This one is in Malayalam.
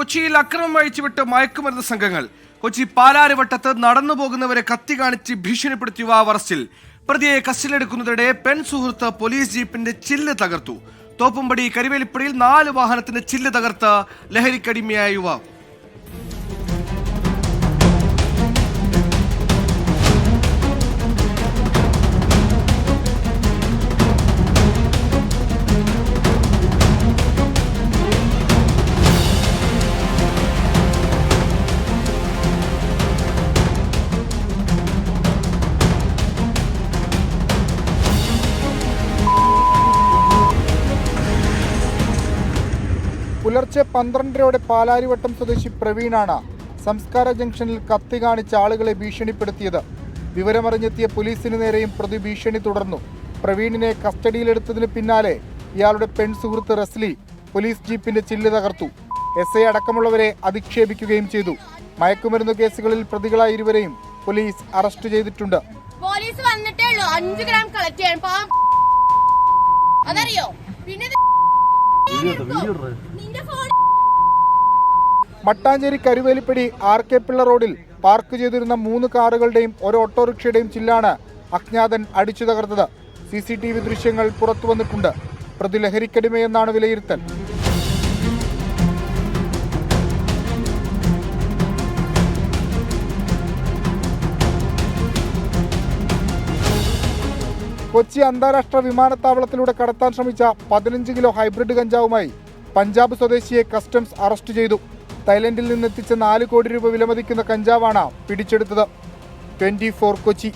കൊച്ചിയിൽ അക്രമം അഴിച്ചുവിട്ട് മയക്കുമരുന്ന് സംഘങ്ങൾ. കൊച്ചി പാലാരിവട്ടത്ത് നടന്നു പോകുന്നവരെ കത്തി കാണിച്ച് ഭീഷണിപ്പെടുത്തിയ യുവാവ് അറസ്റ്റിൽ പ്രതിയെ കസ്റ്റഡിയിലെടുക്കുന്നതിനിടെ പെൺ സുഹൃത്ത് പോലീസ് ജീപ്പിന്റെ ചില്ല് തകർത്തു. തോപ്പുംപടി കരിവേലിപ്പടിയിൽ നാല് വാഹനത്തിന്റെ ചില്ല് തകർത്ത് ലഹരിക്കടിമയായ യുവാവ്. പുലർച്ചെ പന്ത്രണ്ടരയോടെ പാലാരിവട്ടം സ്വദേശി പ്രവീണാണ് സംസ്കാര ജംഗ്ഷനിൽ കത്തി കാണിച്ച് ആളുകളെ ഭീഷണിപ്പെടുത്തിയത്. വിവരമറിഞ്ഞെത്തിയ പോലീസിന് നേരെയും പ്രതി ഭീഷണി തുടർന്നു. പ്രവീണിനെ കസ്റ്റഡിയിലെടുത്തതിന് പിന്നാലെ ഇയാളുടെ പെൺ സുഹൃത്ത് റസ്ലി പോലീസ് ജീപ്പിന്റെ ചില്ല് തകർത്തു. എസ് ഐ അടക്കമുള്ളവരെ അധിക്ഷേപിക്കുകയും ചെയ്തു. മയക്കുമരുന്ന് കേസുകളിൽ പ്രതികളായ ഇരുവരെയും പോലീസ് അറസ്റ്റ് ചെയ്തിട്ടുണ്ട്. പോലീസ് വന്നിട്ടേ ഉള്ളൂ. ഗ്രാം കളക്ട് ചെയ്യാൻ അതറിയോ? മട്ടാഞ്ചേരി കരുവേലിപ്പടി ആർ കെ പിള്ള റോഡിൽ പാർക്ക് ചെയ്തിരുന്ന മൂന്ന് കാറുകളുടെയും ഒരു ഓട്ടോറിക്ഷയുടെയും ചില്ലാണ് അജ്ഞാതൻ അടിച്ചു തകർത്തത് സി സി ടി വി ദൃശ്യങ്ങൾ പുറത്തു വന്നിട്ടുണ്ട് പ്രതി ലഹരിക്കടിമയെന്നാണ് വിലയിരുത്തൽ. കൊച്ചി അന്താരാഷ്ട്ര വിമാനത്താവളത്തിലൂടെ കടത്താൻ ശ്രമിച്ച പതിനഞ്ച് കിലോ ഹൈബ്രിഡ് കഞ്ചാവുമായി പഞ്ചാബ് സ്വദേശിയെ കസ്റ്റംസ് അറസ്റ്റ് ചെയ്തു. തായ്ലൻഡിൽ നിന്നെത്തിച്ച നാല് കോടി രൂപ വിലമതിക്കുന്ന കഞ്ചാവാണ് പിടിച്ചെടുത്തത്. ട്വന്റി കൊച്ചി.